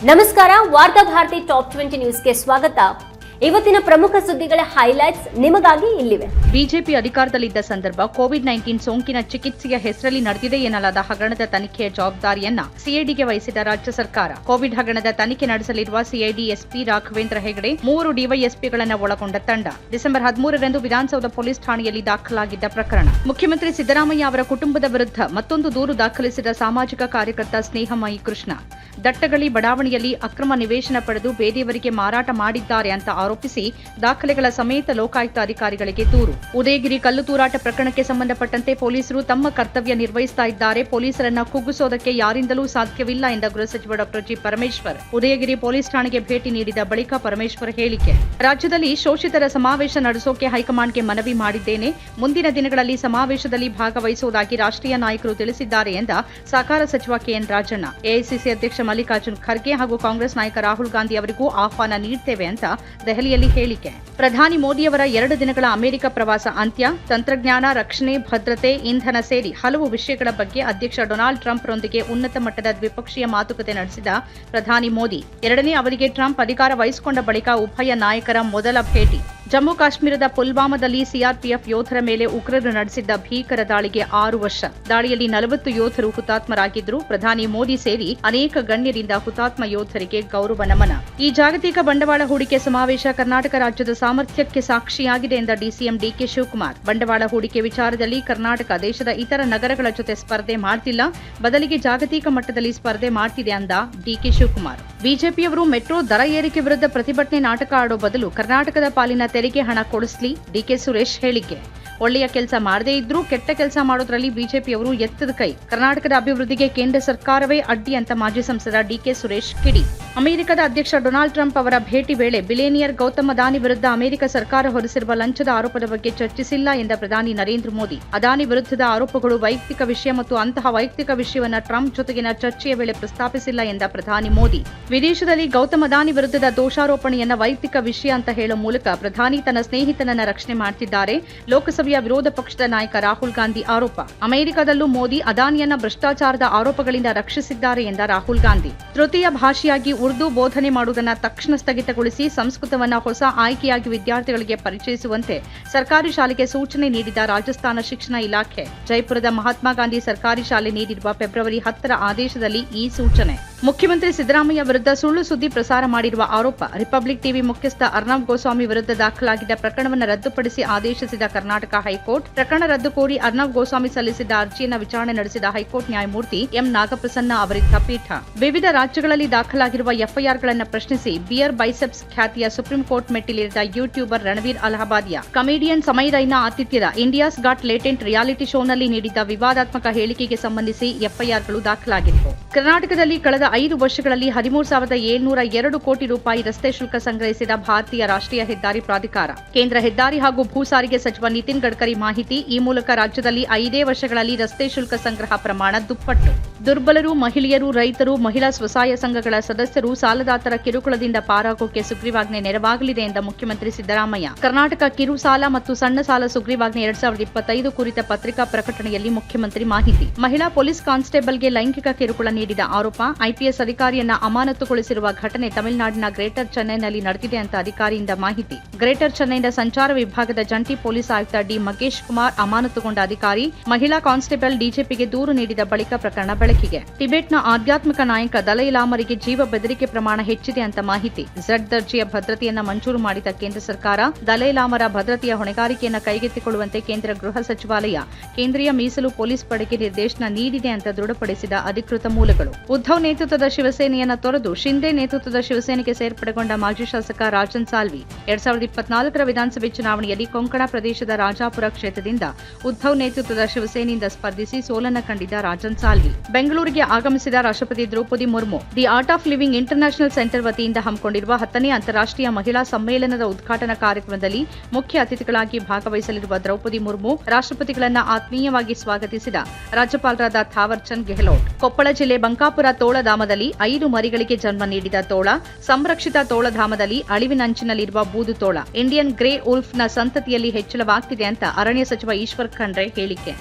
ನಮಸ್ಕಾರ ವಾರ್ತಾ Bharati top twenty ನ್ಯೂಸ್ಗೆ ಸ್ವಾಗತ ಇವತ್ತಿನ ಪ್ರಮುಖ ಸುದ್ದಿಗಳ ಹೈಲೈಟ್ಸ್ ನಿಮಗಾಗಿ ಇಲ್ಲಿವೆ. ಬಿಜೆಪಿ ಅಧಿಕಾರದಲ್ಲಿದ್ದ ಸಂದರ್ಭ ಕೋವಿಡ್ ನೈನ್ಟೀನ್ ಸೋಂಕಿನ ಚಿಕಿತ್ಸೆಯ ಹೆಸರಲ್ಲಿ ನಡೆದಿದೆ ಎನ್ನಲಾದ ಹಗರಣದ ತನಿಖೆಯ ಜವಾಬ್ದಾರಿಯನ್ನ ಸಿಐಡಿಗೆ ವಹಿಸಿದ ರಾಜ್ಯ ಸರ್ಕಾರ. ಕೋವಿಡ್ ಹಗರಣದ ತನಿಖೆ ನಡೆಸಲಿರುವ ಸಿಐಡಿ ಎಸ್ಪಿ ರಾಘವೇಂದ್ರ ಹೆಗಡೆ ಮೂರು ಡಿವೈಎಸ್ಪಿಗಳನ್ನು ಒಳಗೊಂಡ ತಂಡ. ಡಿಸೆಂಬರ್ ಹದಿಮೂರರಂದು ವಿಧಾನಸೌಧ ಪೊಲೀಸ್ ಠಾಣೆಯಲ್ಲಿ ದಾಖಲಾಗಿದ್ದ ಪ್ರಕರಣ. ಮುಖ್ಯಮಂತ್ರಿ ಸಿದ್ದರಾಮಯ್ಯ ಅವರ ಕುಟುಂಬದ ವಿರುದ್ಧ ಮತ್ತೊಂದು ದೂರು ದಾಖಲಿಸಿದ ಸಾಮಾಜಿಕ ಕಾರ್ಯಕರ್ತ ಸ್ನೇಹಮಯಿ ಕೃಷ್ಣ. ದಟ್ಟಗಳಿ ಬಡಾವಣೆಯಲ್ಲಿ ಅಕ್ರಮ ನಿವೇಶನ ಪಡೆದು ಬೇರೆಯವರಿಗೆ ಮಾರಾಟ ಮಾಡಿದ್ದಾರೆ ಅಂತ ಆರೋಪಿಸಿ ದಾಖಲೆಗಳ ಸಮೇತ ಲೋಕಾಯುಕ್ತ ಅಧಿಕಾರಿಗಳಿಗೆ ದೂರು. ಉದಯಗಿರಿ ಕಲ್ಲು ತೂರಾಟ ಪ್ರಕರಣಕ್ಕೆ ಸಂಬಂಧಪಟ್ಟಂತೆ ಪೊಲೀಸರು ತಮ್ಮ ಕರ್ತವ್ಯ ನಿರ್ವಹಿಸ್ತಾ ಇದ್ದಾರೆ. ಪೊಲೀಸರನ್ನ ಕುಗ್ಗಿಸೋದಕ್ಕೆ ಯಾರಿಂದಲೂ ಸಾಧ್ಯವಿಲ್ಲ ಎಂದ ಗೃಹ ಸಚಿವ doctor G. Parameshwar. Udayagiri police ಠಾಣೆಗೆ ಭೇಟಿ ನೀಡಿದ ಬಳಿಕ ಪರಮೇಶ್ವರ್ ಹೇಳಿಕೆ. ರಾಜ್ಯದಲ್ಲಿ ಶೋಷಿತರ ಸಮಾವೇಶ ನಡೆಸೋಕೆ ಹೈಕಮಾಂಡ್ಗೆ ಮನವಿ ಮಾಡಿದ್ದೇನೆ. ಮುಂದಿನ ದಿನಗಳಲ್ಲಿ ಸಮಾವೇಶದಲ್ಲಿ ಭಾಗವಹಿಸುವುದಾಗಿ ರಾಷ್ಟ್ರೀಯ ನಾಯಕರು ತಿಳಿಸಿದ್ದಾರೆ ಎಂದ ಸಹಕಾರ ಸಚಿವ ಕೆಎನ್ ರಾಜಣ್ಣ. ಎಐಸಿಸಿ ಅಧ್ಯಕ್ಷ ಮಲ್ಲಿಕಾರ್ಜುನ್ ಖರ್ಗೆ ಹಾಗೂ ಕಾಂಗ್ರೆಸ್ ನಾಯಕ ರಾಹುಲ್ ಗಾಂಧಿ ಅವರಿಗೂ ಆಹ್ವಾನ ನೀಡುತ್ತೇವೆ ಅಂತ ದೆಹಲಿಯಲ್ಲಿ ಹೇಳಿಕೆ. ಪ್ರಧಾನಿ ಮೋದಿಯವರ ಎರಡು ದಿನಗಳ ಅಮೆರಿಕ ಪ್ರವಾಸ ಅಂತ್ಯ, ತಂತ್ರಜ್ಞಾನ, ರಕ್ಷಣೆ, ಭದ್ರತೆ, ಇಂಧನ ಸೇರಿ ಹಲವು ವಿಷಯಗಳ ಬಗ್ಗೆ ಅಧ್ಯಕ್ಷ ಡೊನಾಲ್ಡ್ ಟ್ರಂಪ್ರೊಂದಿಗೆ ಉನ್ನತ ಮಟ್ಟದ ದ್ವಿಪಕ್ಷೀಯ ಮಾತುಕತೆ ನಡೆಸಿದ ಪ್ರಧಾನಿ ಮೋದಿ. ಎರಡನೇ ಅವಧಿಗೆ ಟ್ರಂಪ್ ಅಧಿಕಾರ ವಹಿಸಿಕೊಂಡ ಬಳಿಕ ಉಭಯ ನಾಯಕರ ಮೊದಲ ಭೇಟಿ. ಜಮ್ಮು ಕಾಶ್ಮೀರದ ಪುಲ್ವಾಮಾದಲ್ಲಿ ಸಿಆರ್ಪಿಎಫ್ ಯೋಧರ ಮೇಲೆ ಉಗ್ರರು ನಡೆಸಿದ್ದ ಭೀಕರ ದಾಳಿಗೆ ಆರು ವರ್ಷ. ದಾಳಿಯಲ್ಲಿ ನಲವತ್ತು ಯೋಧರು ಹುತಾತ್ಮರಾಗಿದ್ದರು. ಪ್ರಧಾನಿ ಮೋದಿ ಸೇರಿ ಅನೇಕ ಗಣ್ಯರಿಂದ ಹುತಾತ್ಮ ಯೋಧರಿಗೆ ಗೌರವ ನಮನ. ಈ ಜಾಗತಿಕ ಬಂಡವಾಳ ಹೂಡಿಕೆ ಸಮಾವೇಶ ಕರ್ನಾಟಕ ರಾಜ್ಯದ ಸಾಮರ್ಥ್ಯಕ್ಕೆ ಸಾಕ್ಷಿಯಾಗಿದೆ ಎಂದ ಡಿಸಿಎಂ ಡಿಕೆ ಶಿವಕುಮಾರ್. ಬಂಡವಾಳ ಹೂಡಿಕೆ ವಿಚಾರದಲ್ಲಿ ಕರ್ನಾಟಕ ದೇಶದ ಇತರ ನಗರಗಳ ಜೊತೆ ಸ್ಪರ್ಧೆ ಮಾಡ್ತಿಲ್ಲ. ಬದಲಿಗೆ ಜಾಗತಿಕ ಮಟ್ಟದಲ್ಲಿ ಸ್ಪರ್ಧೆ ಮಾಡ್ತಿದೆ ಅಂದ ಡಿಕೆ ಶಿವಕುಮಾರ್. ಬಿಜೆಪಿಯವರು ಮೆಟ್ರೋ ದರ ಏರಿಕೆ ವಿರುದ್ಧ ಪ್ರತಿಭಟನೆ ನಾಟಕ ಆಡೋ ಬದಲು ಕರ್ನಾಟಕದ ಪಾಲಿನ ತೆರಿಗೆ ಹಣ ಕೊಡಿಸ್ಲಿ ಡಿಕೆ ಸುರೇಶ್ ಹೇಳಿಕೆ. ಒಳ್ಳೆಯ ಕೆಲಸ ಮಾಡದೇ ಇದ್ರೂ ಕೆಟ್ಟ ಕೆಲಸ ಮಾಡೋದ್ರಲ್ಲಿ ಬಿಜೆಪಿಯವರು ಎತ್ತದ ಕೈ. ಕರ್ನಾಟಕದ ಅಭಿವೃದ್ಧಿಗೆ ಕೇಂದ್ರ ಸರ್ಕಾರವೇ ಅಡ್ಡಿ ಅಂತ ಮಾಜಿ ಸಂಸದ ಡಿಕೆ ಸುರೇಶ್ ಕಿಡಿ. ಅಮೆರಿಕದ ಅಧ್ಯಕ್ಷ ಡೊನಾಲ್ಡ್ ಟ್ರಂಪ್ ಅವರ ಭೇಟಿ ವೇಳೆ ಬಿಲೇನಿಯರ್ ಗೌತಮ್ ಅದಾನಿ ವಿರುದ್ಧ ಅಮೆರಿಕ ಸರ್ಕಾರ ಹೊರಿಸಿರುವ ಲಂಚದ ಆರೋಪದ ಬಗ್ಗೆ ಚರ್ಚಿಸಿಲ್ಲ ಎಂದ ಪ್ರಧಾನಿ ನರೇಂದ್ರ ಮೋದಿ. ಅದಾನಿ ವಿರುದ್ಧದ ಆರೋಪಗಳು ವೈಯಕ್ತಿಕ ವಿಷಯ ಮತ್ತು ಅಂತಹ ವೈಯಕ್ತಿಕ ವಿಷಯವನ್ನ ಟ್ರಂಪ್ ಜೊತೆಗಿನ ಚರ್ಚೆಯ ವೇಳೆ ಪ್ರಸ್ತಾಪಿಸಿಲ್ಲ ಎಂದ ಪ್ರಧಾನಿ ಮೋದಿ. ವಿದೇಶದಲ್ಲಿ ಗೌತಮ್ ಅದಾನಿ ವಿರುದ್ಧದ ದೋಷಾರೋಪಣೆಯನ್ನು ವೈಯಕ್ತಿಕ ವಿಷಯ ಅಂತ ಹೇಳುವ ಮೂಲಕ ಪ್ರಧಾನಿ ತನ್ನ ಸ್ನೇಹಿತನನ್ನ ರಕ್ಷಣೆ ಮಾಡ್ತಿದ್ದಾರೆ. ಲೋಕಸಭೆಯ ವಿರೋಧ ಪಕ್ಷದ ನಾಯಕ ರಾಹುಲ್ ಗಾಂಧಿ ಆರೋಪ. ಅಮೆರಿಕದಲ್ಲೂ ಮೋದಿ ಅದಾನಿಯನ್ನ ಭ್ರಷ್ಟಾಚಾರದ ಆರೋಪಗಳಿಂದ ರಕ್ಷಿಸಿದ್ದಾರೆ ಎಂದ ರಾಹುಲ್ ಗಾಂಧಿ. ತೃತೀಯ ಭಾಷೆಯಾಗಿ ಉರ್ದು ಬೋಧನೆ ಮಾಡುವುದನ್ನು ತಕ್ಷಣ ಸ್ಥಗಿತಗೊಳಿಸಿ ಸಂಸ್ಕೃತವನ್ನ ಹೊಸ ಆಯ್ಕೆಯಾಗಿ ವಿದ್ಯಾರ್ಥಿಗಳಿಗೆ ಪರಿಚಯಿಸುವಂತೆ ಸರ್ಕಾರಿ ಶಾಲೆಗೆ ಸೂಚನೆ ನೀಡಿದ ರಾಜಸ್ಥಾನ ಶಿಕ್ಷಣ ಇಲಾಖೆ. ಜೈಪುರದ ಮಹಾತ್ಮ ಗಾಂಧಿ ಸರ್ಕಾರಿ ಶಾಲೆ ನೀಡಿರುವ ಫೆಬ್ರವರಿ ಹತ್ತರ ಆದೇಶದಲ್ಲಿ ಈ ಸೂಚನೆ. ಮುಖ್ಯಮಂತ್ರಿ ಸಿದ್ದರಾಮಯ್ಯ ವಿರುದ್ಧ ಸುಳ್ಳು ಸುದ್ದಿ ಪ್ರಸಾರ ಮಾಡಿರುವ ಆರೋಪ. ರಿಪಬ್ಲಿಕ್ ಟಿವಿ ಮುಖ್ಯಸ್ಥ ಅರ್ನಬ್ ಗೋಸ್ವಾಮಿ ವಿರುದ್ಧ ದಾಖಲಾಗಿದ್ದ ಪ್ರಕರಣವನ್ನು ರದ್ದುಪಡಿಸಿ ಆದೇಶಿಸಿದ ಕರ್ನಾಟಕ ಹೈಕೋರ್ಟ್. ಪ್ರಕರಣ ರದ್ದು ಕೋರಿ ಅರ್ನಬ್ ಗೋಸ್ವಾಮಿ ಸಲ್ಲಿಸಿದ್ದ ಅರ್ಜಿಯನ್ನು ವಿಚಾರಣೆ ನಡೆಸಿದ ಹೈಕೋರ್ಟ್ ನ್ಯಾಯಮೂರ್ತಿ ಎಂ ನಾಗಪ್ರಸನ್ನ ಅವರಿದ್ದ ಪೀಠ. ವಿವಿಧ ರಾಜ್ಯಗಳಲ್ಲಿ ದಾಖಲಾಗಿರುವ ಎಫ್ಐಆರ್ಗಳನ್ನು ಪ್ರಶ್ನಿಸಿ ಬಿಯರ್ ಬೈಸೆಪ್ಸ್ ಖ್ಯಾತಿಯ ಸುಪ್ರೀಂ ಕೋರ್ಟ್ ಮೆಟ್ಟಿಲೇರಿದ ಯೂಟ್ಯೂಬರ್ ರಣವೀರ್ ಅಲಹಾಬಾದಿಯಾ ಕಮಿಡಿಯನ್ ಸಮಯ್ ರೈನಾ ಆತಿಥ್ಯದ ಇಂಡಿಯಾಸ್ ಗಾಟ್ ಲೇಟೆಂಟ್ ರಿಯಾಲಿಟಿ ಶೋನಲ್ಲಿ ನೀಡಿದ್ದ ವಿವಾದಾತ್ಮಕ ಹೇಳಿಕೆಗೆ ಸಂಬಂಧಿಸಿ ಎಫ್ಐಆರ್ಗಳು ದಾಖಲಾಗಿತ್ತು ಕರ್ನಾಟಕದಲ್ಲಿ ಕಳೆದ ಐದು ವರ್ಷಗಳಲ್ಲಿ ಹದಿಮೂರು ಸಾವಿರದ ಏಳ್ನೂರ ಎರಡು ಕೋಟಿ ರೂಪಾಯಿ ರಸ್ತೆ ಶುಲ್ಕ ಸಂಗ್ರಹಿಸಿದ ಭಾರತೀಯ ರಾಷ್ಟ್ರೀಯ ಹೆದ್ದಾರಿ ಪ್ರಾಧಿಕಾರ. ಕೇಂದ್ರ ಹೆದ್ದಾರಿ ಹಾಗೂ ಭೂ ಸಾರಿಗೆ ಸಚಿವ ನಿತಿನ್ ಗಡ್ಕರಿ ಮಾಹಿತಿ, ಈ ಮೂಲಕ ರಾಜ್ಯದಲ್ಲಿ ಐದೇ ವರ್ಷಗಳಲ್ಲಿ ರಸ್ತೆ ಶುಲ್ಕ ಸಂಗ್ರಹ ಪ್ರಮಾಣ ದುಪ್ಪಟ್ಟು. ದುರ್ಬಲರು, ಮಹಿಳೆಯರು, ರೈತರು, ಮಹಿಳಾ ಸ್ವಸಹಾಯ ಸಂಘಗಳ ಸದಸ್ಯರು ಸಾಲದಾತರ ಕಿರುಕುಳದಿಂದ ಪಾರಾಗೋಕೆ ಸುಗ್ರೀವಾಜ್ಞೆ ನೆರವಾಗಲಿದೆ ಎಂದ ಮುಖ್ಯಮಂತ್ರಿ ಸಿದ್ದರಾಮಯ್ಯ. ಕರ್ನಾಟಕ ಕಿರು ಸಾಲ ಮತ್ತು ಸಣ್ಣ ಸಾಲ ಸುಗ್ರೀವಾಜ್ಞೆ ಎರಡ್ ಸಾವಿರದ ಇಪ್ಪತ್ತೈದು ಕುರಿತ ಪತ್ರಿಕಾ ಪ್ರಕಟಣೆಯಲ್ಲಿ ಮುಖ್ಯಮಂತ್ರಿ ಮಾಹಿತಿ. ಮಹಿಳಾ ಪೊಲೀಸ್ ಕಾನ್ಸ್ಟೇಬಲ್ಗೆ ಲೈಂಗಿಕ ಕಿರುಕುಳ ನೀಡಿದ ಆರೋಪ, ಐಪಿಎಸ್ ಅಧಿಕಾರಿಯನ್ನ ಅಮಾನತುಗೊಳಿಸಿರುವ ಘಟನೆ ತಮಿಳುನಾಡಿನ ಗ್ರೇಟರ್ ಚೆನ್ನೈನಲ್ಲಿ ನಡೆದಿದೆ ಅಂತ ಅಧಿಕಾರಿಯಿಂದ ಮಾಹಿತಿ. ಗ್ರೇಟರ್ ಚೆನ್ನೈನ ಸಂಚಾರ ವಿಭಾಗದ ಜಂಟಿ ಪೊಲೀಸ್ ಆಯುಕ್ತ ಡಿ. ಮಗೇಶ್ ಕುಮಾರ್ ಅಮಾನತುಗೊಂಡ ಅಧಿಕಾರಿ, ಮಹಿಳಾ ಕಾನ್ಸ್ಟೇಬಲ್ ಡಿಜೆಪಿಗೆ ದೂರು ನೀಡಿದ ಬಳಿಕ ಪ್ರಕರಣ ಬೆಳಕಿಗೆ. ಟಿಬೆಟ್ನ ಆಧ್ಯಾತ್ಮಿಕ ನಾಯಕ ದಲೈಲಾಮರಿಗೆ ಜೀವ ಬೆದರಿಕೆ ಪ್ರಮಾಣ ಹೆಚ್ಚಿದೆ ಅಂತ ಮಾಹಿತಿ. ಝಡ್ ದರ್ಜೆಯ ಭದ್ರತೆಯನ್ನ ಮಂಜೂರು ಮಾಡಿದ ಕೇಂದ್ರ ಸರ್ಕಾರ ದಲೈಲಾಮರ ಭದ್ರತೆಯ ಹೊಣೆಗಾರಿಕೆಯನ್ನು ಕೈಗೆತ್ತಿಕೊಳ್ಳುವಂತೆ ಕೇಂದ್ರ ಗೃಹ ಸಚಿವಾಲಯ, ಕೇಂದ್ರೀಯ ಮೀಸಲು ಪೊಲೀಸ್ ಪಡೆಗೆ ನಿರ್ದೇಶನ ನೀಡಿದೆ ಅಂತ ದೃಢಪಡಿಸಿದ ಅಧಿಕೃತ ಮೂಲಗಳು. ಉದ್ಧವ್ ನೇತೃತ್ವದ ಶಿವಸೇನೆಯನ್ನ ತೊರೆದು ಶಿಂದೆ ನೇತೃತ್ವದ ಶಿವಸೇನೆಗೆ ಸೇರ್ಪಡೆಗೊಂಡ ಮಾಜಿ ಶಾಸಕ ರಾಜನ್ ಸಾಲ್ವಿ, ಎರಡ್ ಸಾವಿರದ ಇಪ್ಪತ್ನಾಲ್ಕರ ವಿಧಾನಸಭೆ ಚುನಾವಣೆಯಲ್ಲಿ ಕೊಂಕಣ ಪ್ರದೇಶದ ರಾಜಾಪುರ ಕ್ಷೇತ್ರದಿಂದ ಉದ್ಧವ್ ನೇತೃತ್ವದ ಶಿವಸೇನೆಯಿಂದ ಸ್ಪರ್ಧಿಸಿ ಸೋಲನ್ನ ಕಂಡಿದ್ದ ರಾಜನ್ ಸಾಲ್ವಿ. ಬೆಂಗಳೂರಿಗೆ ಆಗಮಿಸಿದ ರಾಷ್ಟ್ರಪತಿ Droupadi Murmu, the art of living international centre ವತಿಯಿಂದ ಹಮ್ಮಿಕೊಂಡಿರುವ ಹತ್ತನೇ ಅಂತಾರಾಷ್ಟೀಯ ಮಹಿಳಾ ಸಮ್ಮೇಳನದ ಉದ್ಘಾಟನಾ ಕಾರ್ಯಕ್ರಮದಲ್ಲಿ ಮುಖ್ಯ ಅತಿಥಿಗಳಾಗಿ ಭಾಗವಹಿಸಲಿರುವ ದ್ರೌಪದಿ ಮುರ್ಮು ರಾಷ್ಟ್ರಪತಿಗಳನ್ನ ಆತ್ಮೀಯವಾಗಿ ಸ್ವಾಗತಿಸಿದ ರಾಜ್ಯಪಾಲರಾದ ಥಾವರ್ ಚಂದ್ ಗೆಹ್ಲೋಟ್. ಕೊಪ್ಪಳ ಜಿಲ್ಲೆ ಬಂಕಾಪುರ ತೋಳಧಾಮದಲ್ಲಿ ಐದು ಮರಿಗಳಿಗೆ ಜನ್ಮ ನೀಡಿದ ತೋಳ, ಸಂರಕ್ಷಿತ ತೋಳಧಾಮದಲ್ಲಿ ಅಳಿವಿನಂಚಿನಲ್ಲಿರುವ ಬೂದು ತೋಳ, ಇಂಡಿಯನ್ ಗ್ರೇ ಉಲ್ಫ್ನ ಸಂತತಿಯಲ್ಲಿ ಹೆಚ್ಚಳವಾಗ್ತಿದೆ ಅಂತ ಅರಣ್ಯ ಸಚಿವ ಈಶ್ವರ್ ಖಂಡ್ರೆ ಹೇಳಿಕೆ.